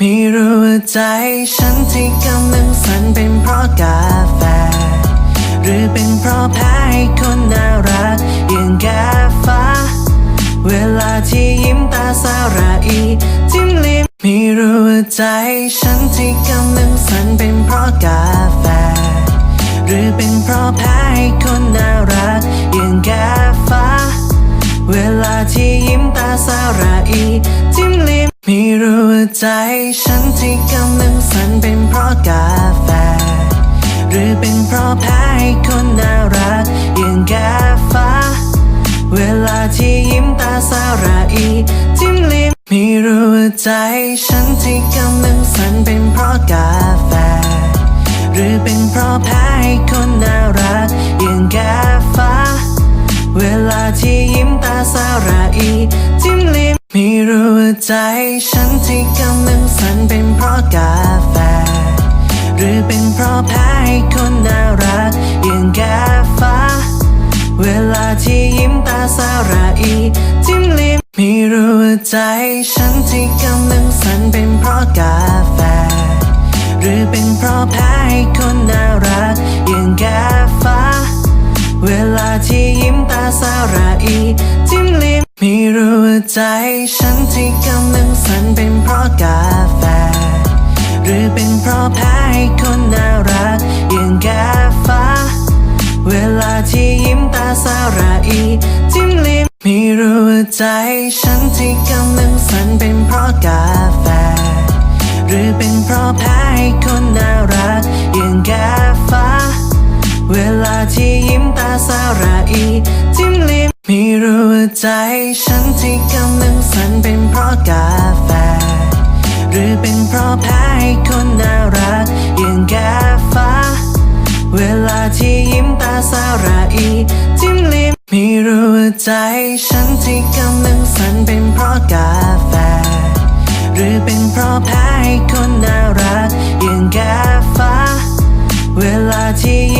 ไม่รู้ว่าใจฉันที่กำลังสั่นเป็นเพราะกาแฟ หรือเป็นเพราะแพ้ให้คนน่ารักอย่างกาฟ้า เวลาที่ยิ้มตาสาระอีจิ้มลิ้มไม่รู้ว่าใจฉันที่กำลังสั่นเป็นเพราะกาแฟ หรือเป็นเพราะแพ้ให้คนน่ารักอย่างกาฟ้า เวลาที่ยิ้มตาสาระอีจิ้มลิ้มไม่รู้ วใจฉันที่กำลังสั่นเป็นเพราะกาแฟ หรือเป็นเพราะแพ้ให้คนน่ารักอย่างกาฟ้า เวลาที่ยิ้มตาสาระอีจิ้มลิ้มไม่รู้ว่าใจฉันที่กำลังสั่นเป็นเพราะกาแฟ หรือเป็นเพราะแพ้ให้คนน่ารักอย่างกาฟ้า เวลาที่ยิ้มตาสาระอีจิ้มลิ้ม ไม่รู้ว่าใจฉันที่กำลังสั่นเป็นเพราะกาแฟ หรือเป็นเพราะแพ้ให้คนน่ารักอย่างกาฟ้า เวลาที่ยิ้มตาสาระอีจิ้มลิ้มไม่รู้ว่าใจฉันที่กำลังสั่นเป็นเพราะกาแฟ หรือเป็นเพราะแพ้ให้ ใจฉันที่กำลังสั่นเป็นเพราะกาแฟ หรือเป็นเพราะแพ้ให้คนน่ารักอย่างกาฟ้า เวลาที่ยิ้มตาสาระอีจิ้มลิ้มไม่รู้ใจฉันที่กำลังสั่นเป็นเพราะกาแฟ หรือเป็นเพราะแพ้ให้คนน่ารักอย่างกาฟ้า เวลาที่ยิ้มตาสาระอี ใจฉันที่กำลังสั่นเป็นเพราะกาแฟ หรือเป็นเพราะแพ้คนน่ารักอย่างแกฟ้า เวลาที่ยิ้มตาสาระอีจิ้มลิ้มไม่รู้ใจฉันที่กำลังสั่นเป็นเพราะกาแฟ หรือเป็นเพราะแพ้คนน่ารักอย่างแกฟ้า เวลาที่